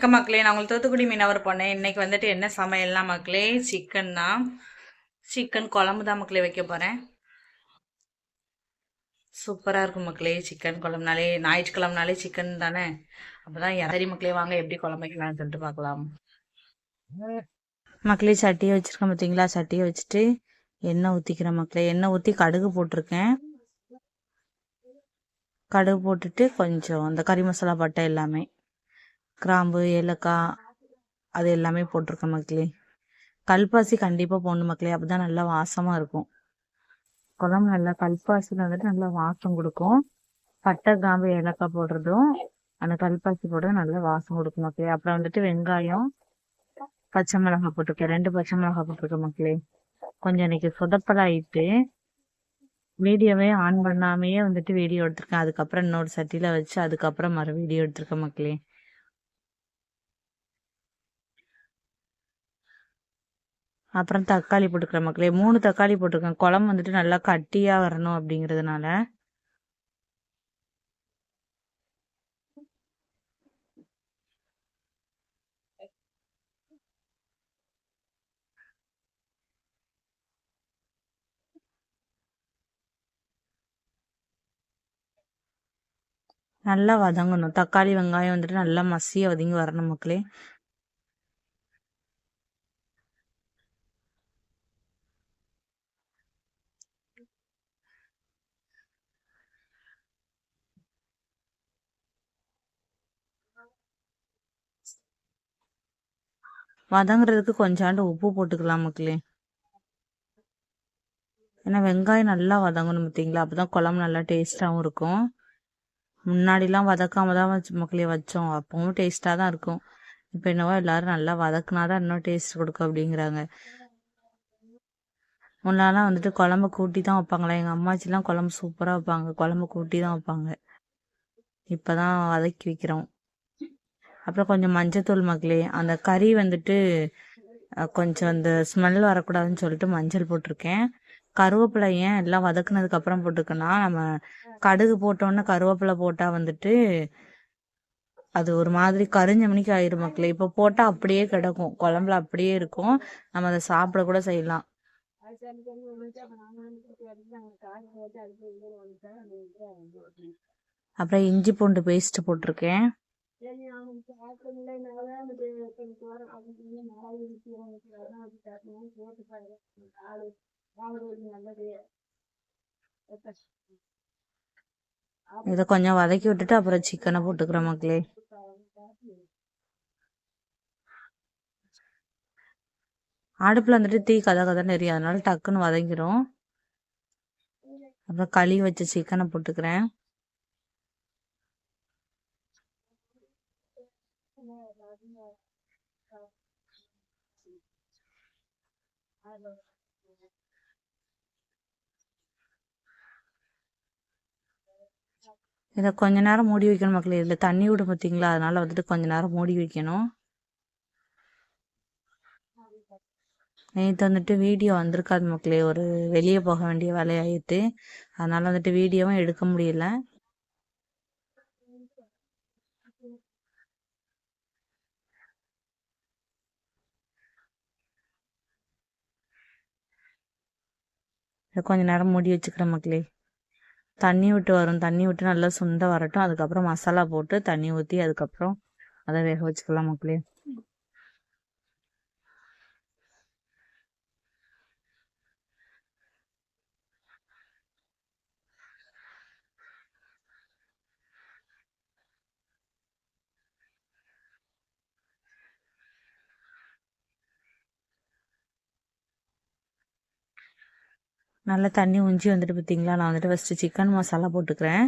வணக்கம் மக்களே நான் உங்களுக்கு தூத்துக்குடி மீனவர் போனேன் இன்னைக்கு வந்துட்டு என்ன சமையல்னா மக்களே சிக்கன் தான் சிக்கன் குழம்பு தான் மக்களே வைக்க போகிறேன் சூப்பராக இருக்கும் மக்களே சிக்கன் குழம்புனாலே ஞாயிற்றுக்கிழமனாலே சிக்கன் தானே? அப்போ தான் சரி மக்களே வாங்க எப்படி குழம்பு வைக்கலாம்னு சொல்லிட்டு பார்க்கலாம். மக்களே சட்டியை வச்சுருக்கேன் பார்த்தீங்களா சட்டியை வச்சுட்டு எண்ணெய் ஊற்றிக்கிறேன் மக்களே. எண்ணெய் ஊற்றி கடுகு போட்டிருக்கேன். கடுகு போட்டுட்டு கொஞ்சம் அந்த கறி மசாலா பட்டை எல்லாமே. கிராம்பு ஏலக்காய் அது எல்லாமே போட்டிருக்கேன் மக்களே. கல்பாசி கண்டிப்பாக போடணும் மக்களே. அப்போ தான் நல்லா வாசமாக இருக்கும். குழம்பு நல்லா கல்பாசியில் வந்துட்டு நல்லா வாசம் கொடுக்கும். பட்டை கிராம்பு ஏலக்காய் போடுறதும் அந்த கல்பாசி போட நல்லா வாசம் கொடுக்கும் மக்களே. அப்புறம் வந்துட்டு வெங்காயம் பச்சை மிளகாய் போட்டிருக்கேன். ரெண்டு பச்சை மிளகாய் போட்டிருக்கேன் மக்களே. கொஞ்சம் இன்னைக்கு சொதப்பலாயிட்டு வீடியோவே ஆன் பண்ணாமையே வந்துட்டு வீடியோ எடுத்திருக்கேன். அதுக்கப்புறம் இன்னொரு சட்டியில் வச்சு அதுக்கப்புறம் மறு வீடியோ எடுத்திருக்கேன் மக்களே. அப்புறம் தக்காளி போட்டுக்கிறேன் மக்களே. மூணு தக்காளி போட்டிருக்கேன். குழம்பு வந்துட்டு நல்லா கட்டியாக வரணும் அப்படிங்கிறதுனால. நல்லா வதங்கணும். தக்காளி வெங்காயம் வந்துட்டு நல்லா மசிய வதங்கி வரணும் மக்களே. வதங்குறதுக்கு கொஞ்சாண்டு உப்பு போட்டுக்கலாம் மக்களே. ஏன்னா வெங்காயம் நல்லா வதங்கணும் பார்த்தீங்களா? அப்போ தான் குழம்பு நல்லா டேஸ்ட்டாகவும் இருக்கும். முன்னாடிலாம் வதக்காம தான் வச்சு மக்களே வச்சோம். அப்பவும் டேஸ்ட்டாக தான் இருக்கும். இப்போ என்னவோ எல்லாரும் நல்லா வதக்குனா தான் இன்னும் டேஸ்ட் கொடுக்கும் அப்படிங்கிறாங்க. முன்னாலாம் வந்துட்டு குழம்பு கூட்டி தான் வைப்பாங்களா? எங்கள் அம்மாச்சிலாம் குழம்பு சூப்பராக வைப்பாங்க. குழம்பு கூட்டி தான் வைப்பாங்க. இப்போ தான் வதக்கி வைக்கிறோம். அப்புறம் கொஞ்சம் மஞ்சத்தூள் மக்களே அந்த கறி வந்துட்டு கொஞ்சம் அந்த ஸ்மெல் வரக்கூடாதுன்னு சொல்லிட்டு மஞ்சள் போட்டிருக்கேன். கருவேப்பிலை ஏன் எல்லாம் வதக்குனதுக்கு அப்புறம் போட்டுக்கன்னா நம்ம கடுகு போட்டோன்னே கருவேப்பிலை போட்டால் வந்துட்டு அது ஒரு மாதிரி கரிஞ்ச மணிக்கு ஆயிரும் மக்களே இப்போ போட்டால் அப்படியே கிடக்கும். குழம்புல அப்படியே இருக்கும். நம்ம அதை சாப்பிட கூட செய்யலாம். அப்புறம் இஞ்சி பூண்டு பேஸ்ட் போட்டிருக்கேன். இதை கொஞ்சம் வதக்கி விட்டுட்டு அப்புறம் சிக்கனை போட்டுக்கிறேன் மக்களே. அடுப்பில் வந்துட்டு தீ கதை கதை நிறைய அதனால டக்குன்னு வதங்கிடும் அப்புறம் களி வச்ச சிக்கனை போட்டுக்கிறேன். இதை கொஞ்ச நேரம் மூடி வைக்கணும் மக்களே. இதில் தண்ணி விடும் பார்த்தீங்களா அதனால வந்துட்டு கொஞ்ச நேரம் மூடி வைக்கணும். நேற்று வந்துட்டு வீடியோ வந்திருக்காது மக்களே. ஒரு வெளியே போக வேண்டிய வேலையாயிட்டு. அதனால வந்துட்டு வீடியோவும் எடுக்க முடியல. கொஞ்ச நேரம் மூடி வச்சுக்கிறேன் மக்களே. தண்ணி விட்டு வரும். தண்ணி விட்டு நல்லா சுண்ட வரட்டும். அதுக்கப்புறம் மசாலா போட்டு தண்ணி ஊற்றி அதுக்கப்புறம் அதை வேக வச்சுக்கலாம் மக்களே. நல்லா தண்ணி உஞ்சி வந்துட்டு பார்த்தீங்களா நான் வந்துட்டு ஃபஸ்ட்டு சிக்கன் மசாலா போட்டுக்கிறேன்.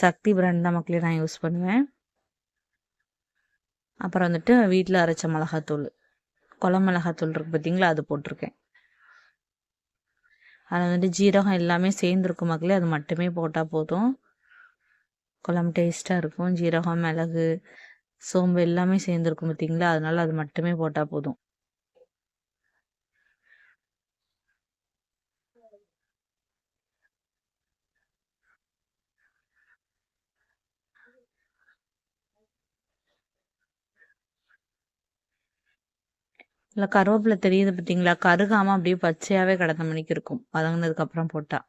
சக்தி பிராண்ட் தான் மக்களே நான் யூஸ் பண்ணுவேன். அப்புறம் வந்துட்டு வீட்டில் அரைச்ச மிளகாத்தூள். குளம் மிளகாத்தூள் இருக்குது பார்த்தீங்களா அது போட்டிருக்கேன். அதில் வந்துட்டு ஜீரகம் எல்லாமே சேர்ந்துருக்கும் மக்களே அது மட்டுமே போட்டால் போதும். குழம்பு டேஸ்ட்டாக இருக்கும். ஜீரகம் மிளகு சோம்பு எல்லாமே சேர்ந்துருக்கும் பார்த்தீங்களா அதனால அது மட்டுமே போட்டால் போதும். இல்லை கருவேப்பிலை தெரியுது பார்த்தீங்களா? கருகாமல் அப்படியே பச்சையாகவே கடந்த மணிக்கு இருக்கும். வதங்கினதுக்கப்புறம் அப்புறம்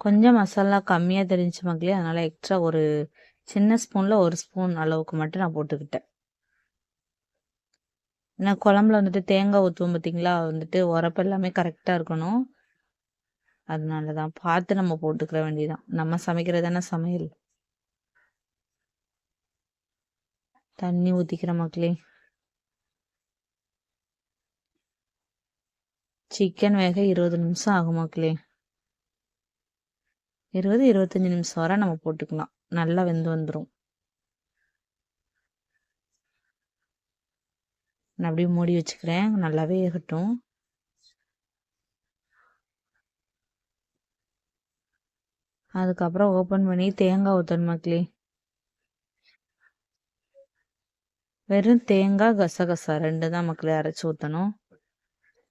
கொஞ்சம் மசாலா கம்மியாக தெரிஞ்சு மக்களே. அதனால் எக்ஸ்ட்ரா ஒரு சின்ன ஸ்பூனில் ஒரு ஸ்பூன் அளவுக்கு மட்டும் நான் போட்டுக்கிட்டேன். ஏன்னா குழம்புல வந்துட்டு தேங்காய் ஊற்றுவோம் பார்த்தீங்களா? வந்துட்டு உரப்பு எல்லாமே கரெக்டாக இருக்கணும். அதனால தான். பார்த்து நம்ம போட்டுக்கிற வேண்டியதுதான். நம்ம சமைக்கிறது தானே சமையல். தண்ணி ஊற்றிக்கிற மக்களே. சிக்கன் வேக 20 நிமிஷம் ஆகும் மக்களே. 20, 25 நிமிஷம் வரை நம்ம போட்டுக்கலாம். நல்லா வெந்து வந்துடும் நான் அப்படியே மூடி வச்சுக்கிறேன். நல்லாவே இருக்கட்டும் அதுக்கப்புறம் ஓப்பன் பண்ணி தேங்காய் ஊற்றணும் மக்களே. வெறும் தேங்காய், கசகசா ரெண்டு தான் மக்களே அரைச்சி ஊற்றணும்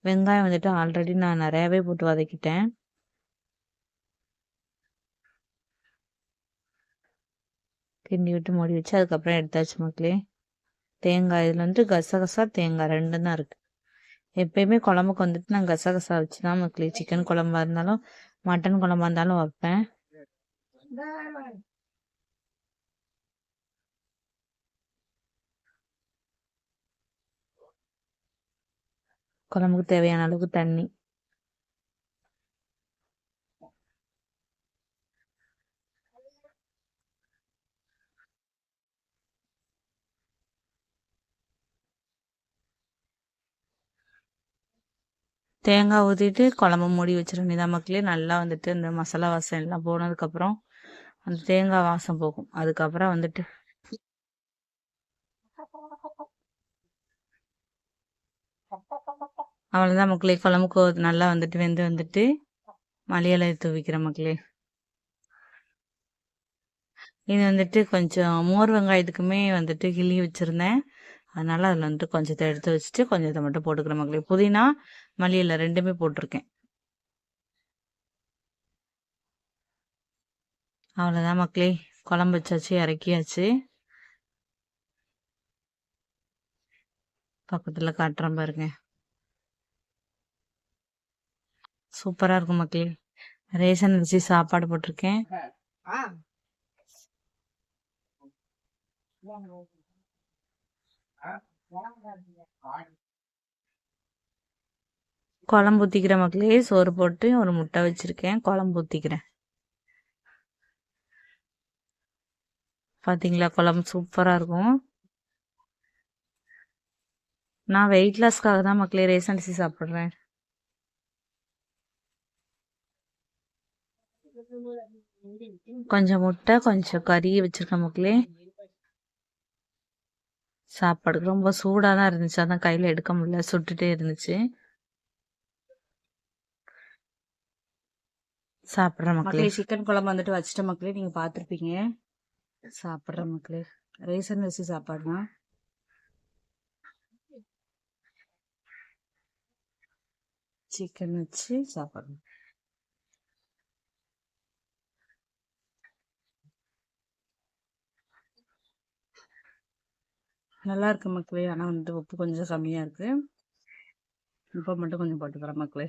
வெங்காயம் வந்துட்டு ஆல்ரெடி நான் நிறையாவே போட்டு வதக்கிட்டேன். கிண்டி விட்டு மூடி வச்சு அதுக்கப்புறம் எடுத்தாச்சு மக்களே. தேங்காய் இதில் வந்துட்டு கசகசா, தேங்காய் ரெண்டு தான் இருக்குது எப்பயுமே குழம்புக்கு வந்துட்டு நான் கசகசா வச்சு தான் மக்களே சிக்கன் குழம்பா இருந்தாலும், மட்டன் குழம்பா இருந்தாலும் வைப்பேன். குழம்புக்கு தேவையான அளவுக்கு தண்ணி. தேங்காய் ஊற்றிட்டு குழம்பு மூடி வச்சிட வேண்டியதான் மக்களே. நல்லா வந்துட்டு இந்த மசாலா வாசம் எல்லாம் போனதுக்கப்புறம், அந்த தேங்காய் வாசம் போகும். அதுக்கப்புறம் வந்துட்டு அவ்வளோதான் மக்களே. குழம்புக்கு நல்லா வந்துட்டு வெந்து வந்துட்டு, மல்லி தூவிக்கிற மக்களே. இது வந்துட்டு கொஞ்சம் மோர் வெங்காயத்துக்குமே வந்துட்டு கிள்ளி வச்சிருந்தேன். அதனால அதில் வந்துட்டு கொஞ்சத்தை எடுத்து வச்சுட்டு, கொஞ்சத்தை மட்டும் போட்டுக்கிறேன் மக்களே. புதினா, மல்லியில் ரெண்டுமே போட்டிருக்கேன் அவ்வளோதான் மக்களே. குழம்பு வச்சாச்சு, இறக்கியாச்சு. பக்கத்தில் காட்டுறேன் பாருங்க. சூப்பராக இருக்கும் மக்களே. ரேஷன் அரிசி சாப்பாடு போட்டிருக்கேன். குழம்பு ஊத்திக்கிறேன் மக்களே. சோறு போட்டு ஒரு முட்டை வச்சிருக்கேன். குழம்பு ஊத்திக்கிறேன். பார்த்தீங்களா? குழம்பு சூப்பராக இருக்கும். நான் வெயிட் லாஸ்க்காக தான் மக்களே ரேஷன் அரிசி சாப்பிட்றேன் கொஞ்சம் முட்டை, கொஞ்சம் கறி வச்சிருக்கேன் மக்களே. சாப்பாடுக்கு ரொம்ப சூடாக தான் இருந்துச்சு. அதான் கையில் எடுக்க முடியல. சுட்டுட்டே இருந்துச்சு. சாப்பிட்றேன் மக்களே. சிக்கன் குழம்பு வந்துட்டு வச்சுட்டேன் மக்களே. நீங்கள் பார்த்துருப்பீங்க. சாப்பிட்றேன் மக்களே. ரேசன் அரிசி சாப்பாடுமா சிக்கன் வச்சு சாப்பிடணும். நல்லா இருக்கு மக்களே. ஆனால் வந்துட்டு உப்பு கொஞ்சம் கம்மியாக இருக்கு. உப்பை மட்டும் கொஞ்சம் போட்டுக்கிறேன் மக்களே.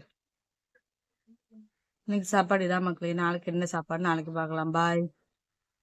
இன்னைக்கு சாப்பாடு இதான் மக்களே. நாளைக்கு என்ன சாப்பாடு நாளைக்கு பார்க்கலாம். பாய்.